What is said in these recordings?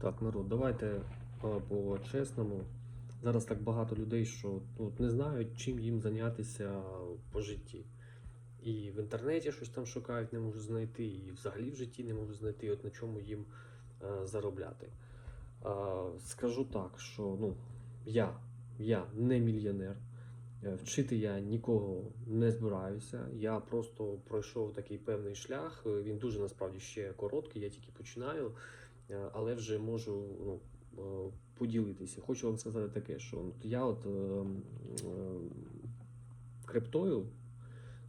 Так, народ, давайте е, по-чесному. Зараз так багато людей, що от, не знають, чим їм зайнятися по житті. І в інтернеті щось там шукають, не можуть знайти, і взагалі в житті не можуть знайти, от на чому їм е, заробляти. Е, скажу так, що ну, я, я не мільйонер. Е, Вчити я нікого не збираюся. Я просто пройшов такий певний шлях. Він дуже насправді ще короткий, я тільки починаю, але вже можу ну, е, поділитися. Хочу вам сказати таке, що я от е, м, е, криптою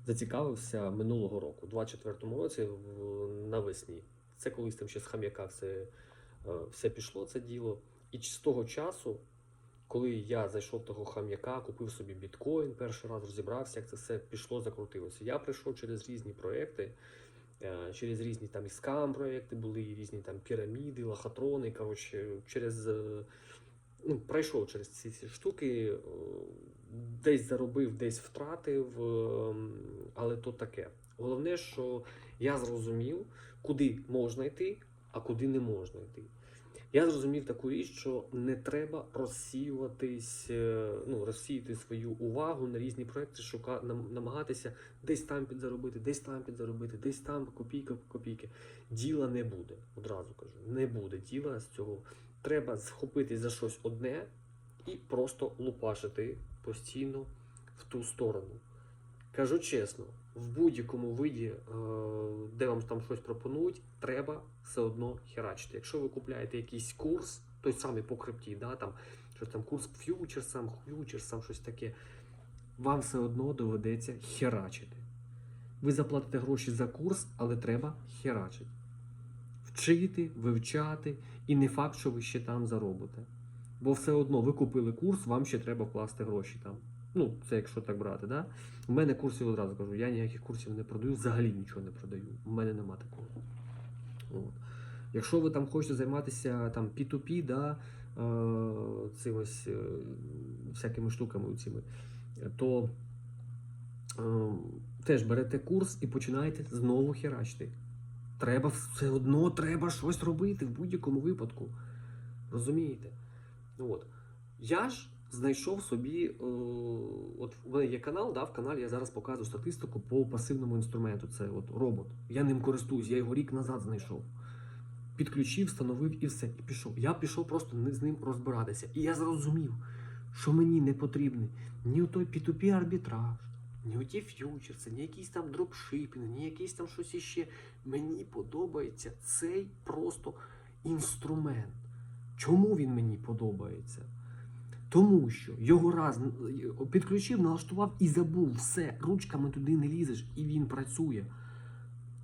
зацікавився минулого року, у 24-му році навесні. Це колись там ще з хам'яка все, е, все пішло, це діло. І з того часу коли я зайшов того хам'яка, купив собі біткоін, перший раз розібрався, як це все пішло, закрутилося. Я прийшов через різні проекти, е, через різні там і скам проекти були, і різні там піраміди, лохотрони. Коротше, через е, ну, пройшов через ці ці штуки, е, десь заробив, десь втратив, е, але то таке. Головне, що я зрозумів, куди можна йти, а куди не можна йти. Я зрозумів таку річ, що не треба розсіюватись, е, ну, розсіяти свою увагу на різні проекти, шука, нам- намагатися десь там підзаробити, десь там підзаробити, десь там копійка копійки. Діла не буде. Одразу кажу, не буде діла з цього. Треба схопитись за щось одне і просто лупашити постійно в ту сторону. Кажу чесно, в будь-якому виді, е, де вам там щось пропонують, треба все одно херачити. Якщо ви купляєте якийсь курс, той самий по крипті, да, там, щось там курс ф'ючерсам, ф'ючерсам, щось таке, вам все одно доведеться херачити. Ви заплатите гроші за курс, але треба херачити. Вчити, вивчати, і не факт, що ви ще там заробите. Бо все одно ви купили курс, вам ще треба вкласти гроші там. Ну, це якщо так брати, да? У мене курсів одразу кажу, я ніяких курсів не продаю, взагалі нічого не продаю. У мене нема такого. От. Якщо ви там хочете займатися там P2P, да, е, цим ось, е, всякими штуками цими, то е, теж берете курс і починаєте знову херачити. Треба все одно треба щось робити в будь-якому випадку. Розумієте? От. Я ж знайшов собі. Е, от у мене є канал, да, в каналі я зараз показую статистику по пасивному інструменту. Це от робот. Я ним користуюсь, я його рік назад знайшов. Підключив, встановив і все. І пішов. Я пішов просто з ним розбиратися. І я зрозумів, що мені не потрібний ні той P2P арбітраж, ні оті ф'ючерси, ні якийсь там дропшипінг, ні якийсь там щось іще. Мені подобається цей просто інструмент. Чому він мені подобається? Тому що його раз підключив, налаштував і забув все. Ручками туди не лізеш, і він працює.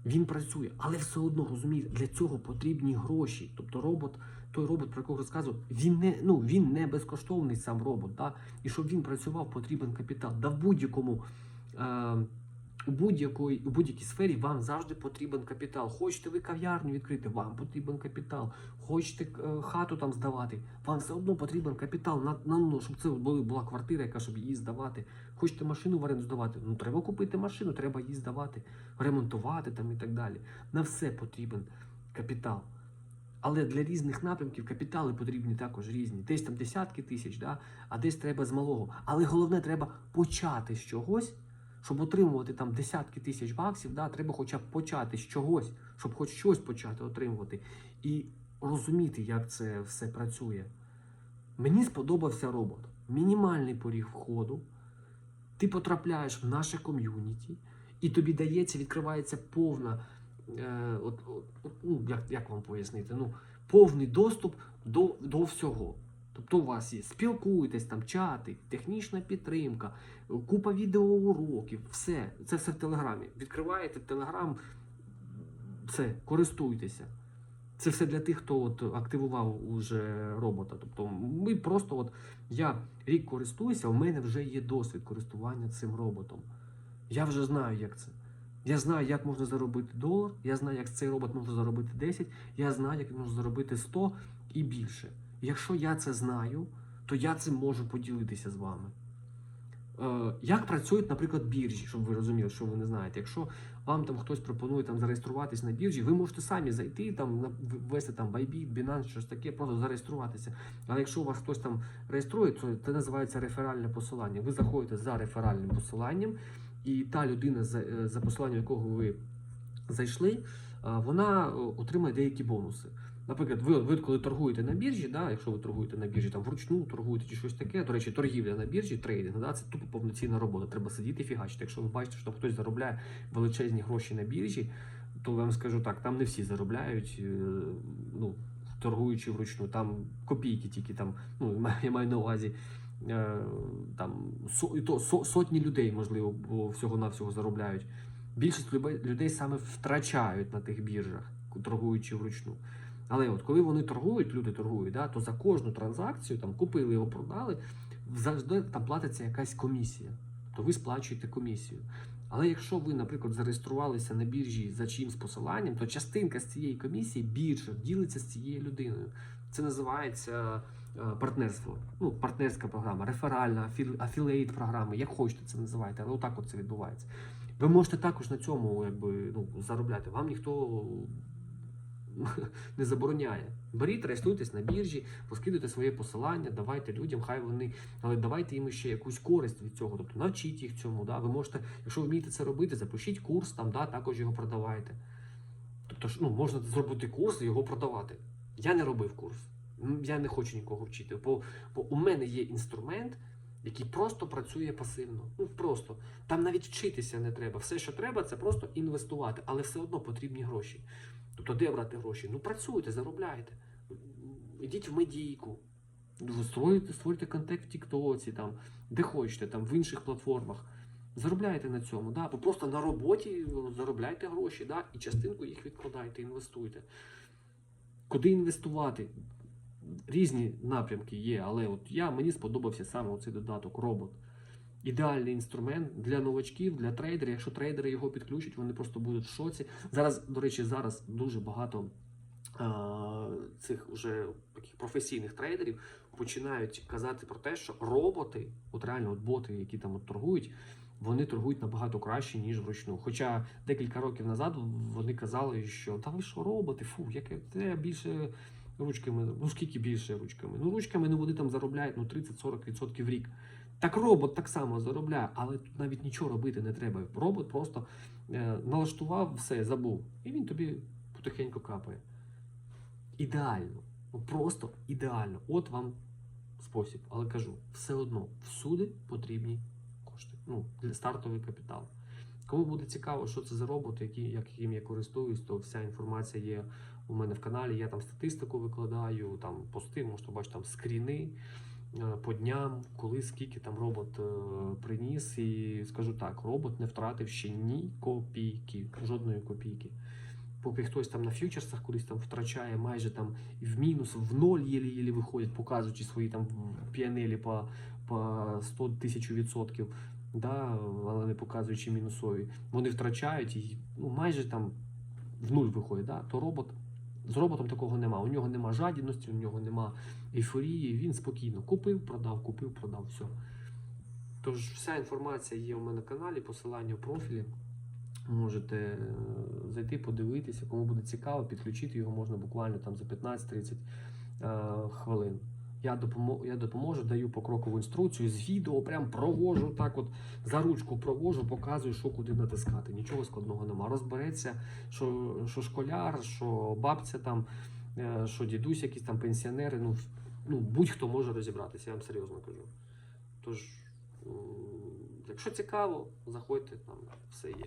Він працює, але все одно розумієте, для цього потрібні гроші. Тобто робот, той робот, про якого розказував, він не, ну, він не безкоштовний сам робот. Да? І щоб він працював, потрібен капітал. Да в будь-якому. Е, у будь-якій у будь-якій сфері вам завжди потрібен капітал. Хочете ви кав'ярню відкрити, вам потрібен капітал. Хочете е, хату там здавати, вам все одно потрібен капітал на, на ну, щоб це були- була квартира, яка щоб її здавати. Хочете машину в оренду здавати? Ну треба купити машину, треба її здавати, ремонтувати там і так далі. На все потрібен капітал. Але для різних напрямків капітали потрібні також різні. Десь там десятки тисяч, да? а десь треба з малого. Але головне, треба почати з чогось, щоб отримувати там десятки тисяч баксів, да, треба хоча б почати з чогось, щоб хоч щось почати отримувати. І розуміти, як це все працює. Мені сподобався робот. Мінімальний поріг входу. Ти потрапляєш в наше ком'юніті, і тобі дається, відкривається повна, е, от, от, ну, як, як вам пояснити, ну, повний доступ до, до всього. Тобто у вас є спілкуйтесь, там чати, технічна підтримка, купа відеоуроків, все. Це все в Телеграмі. Відкриваєте Телеграм, все, користуйтеся. Це все для тих, хто от активував уже робота. Тобто ми просто, от я рік користуюся, у мене вже є досвід користування цим роботом. Я вже знаю, як це. Я знаю, як можна заробити долар, я знаю, як цей робот може заробити 10, я знаю, як він може заробити 100 і більше. Якщо я це знаю, то я цим можу поділитися з вами. Е, як працюють, наприклад, біржі, щоб ви розуміли, що ви не знаєте. Якщо вам там хтось пропонує там зареєструватись на біржі, ви можете самі зайти, там ввести там Bybit, Binance, щось таке, просто зареєструватися. Але якщо у вас хтось там реєструє, то це називається реферальне посилання. Ви заходите за реферальним посиланням, і та людина, за, е, посиланням якого ви зайшли, вона е, отримає деякі бонуси. Наприклад, ви, ви коли торгуєте на біржі, да, якщо ви торгуєте на біржі там вручну, торгуєте чи щось таке. До речі, торгівля на біржі, трейдинг, да, це тупо повноцінна робота. Треба сидіти і фігачити. Якщо ви бачите, що там хтось заробляє величезні гроші на біржі, то я вам скажу так, там не всі заробляють, е, ну, торгуючи вручну. Там копійки тільки там, ну, я маю на увазі. е, Там і то, со, сотні людей, можливо, всього-навсього заробляють. Більшість людей саме втрачають на тих біржах, торгуючи вручну. Але от коли вони торгують, люди торгують, да, то за кожну транзакцію там купили його, продали, завжди там платиться якась комісія. То ви сплачуєте комісію. Але якщо ви, наприклад, зареєструвалися на біржі за чиїмсь посиланням, то частинка з цієї комісії більше ділиться з цією людиною. Це називається е, партнерство. Ну, партнерська програма, реферальна, афі- афілейт програма, як хочете це називайте, але отак от це відбувається. Ви можете також на цьому якби, ну, заробляти. Вам ніхто не забороняє. Беріть, реєструйтесь на біржі, розкидуйте своє посилання, давайте людям, хай вони, але давайте їм ще якусь користь від цього. Тобто навчіть їх цьому. Да? Ви можете, якщо ви вмієте це робити, запишіть курс, там, да, також його продавайте. Тобто, ну, можна зробити курс і його продавати. Я не робив курс. Я не хочу нікого вчити, бо, бо у мене є інструмент, який просто працює пасивно. Ну просто там навіть вчитися не треба. Все, що треба, це просто інвестувати, але все одно потрібні гроші. Тобто, де брати гроші? Ну працюйте, заробляйте. Ідіть в медійку, Ну, створюйте, створюйте контент в Тіктоці, там, де хочете, там, в інших платформах. Заробляйте на цьому, да? або просто на роботі заробляйте гроші, да? і частинку їх відкладайте, інвестуйте. Куди інвестувати? Різні напрямки є, але от я, мені сподобався саме оцей додаток робот. Ідеальний інструмент для новачків, для трейдерів. Якщо трейдери його підключать, вони просто будуть в шоці. Зараз, до речі, зараз дуже багато цих уже таких професійних трейдерів починають казати про те, що роботи, от реально от боти, які там от торгують, вони торгують набагато краще, ніж вручну. Хоча декілька років назад вони казали, що та ви що роботи, фу, яке це більше ручками. Ну скільки більше ручками? Ну ручками ну, вони там заробляють ну 30-40% в рік. Так робот так само заробляє, але тут навіть нічого робити не треба. Робот просто е, налаштував все, забув, і він тобі потихеньку капає. Ідеально. Ну просто ідеально. От вам спосіб. Але кажу, все одно всюди потрібні кошти. Ну, для стартовий капітал. Кому буде цікаво, що це за робот, які, яким я користуюсь, то вся інформація є у мене в каналі. Я там статистику викладаю, там пости, можете бачити там скріни по дням, коли скільки там робот е, приніс. І скажу так, робот не втратив ще ні копійки, жодної копійки. Поки хтось там на фьючерсах кудись там втрачає майже там в мінус, в ноль єлі-єлі виходять, показуючи свої там піанелі по, по 100 тисяч відсотків, да, але не показуючи мінусові. Вони втрачають і ну, майже там в нуль виходить. Да, то робот з роботом такого нема. У нього нема жадібності, у нього нема ейфорії. Він спокійно купив, продав, купив, продав, все. Тож вся інформація є у мене на каналі, посилання в профілі. Можете е, зайти, подивитися, кому буде цікаво, підключити його можна буквально там за 15-30 е, хвилин. Я допоможу, я допоможу, даю покрокову інструкцію з відео, прям провожу так, от за ручку провожу, показую, що куди натискати. Нічого складного нема. Розбереться, що, що школяр, що бабця там, е, що дідусь, якісь там пенсіонери. Ну, ну будь-хто може розібратися, я вам серйозно кажу. Тож, якщо цікаво, заходьте, там все є.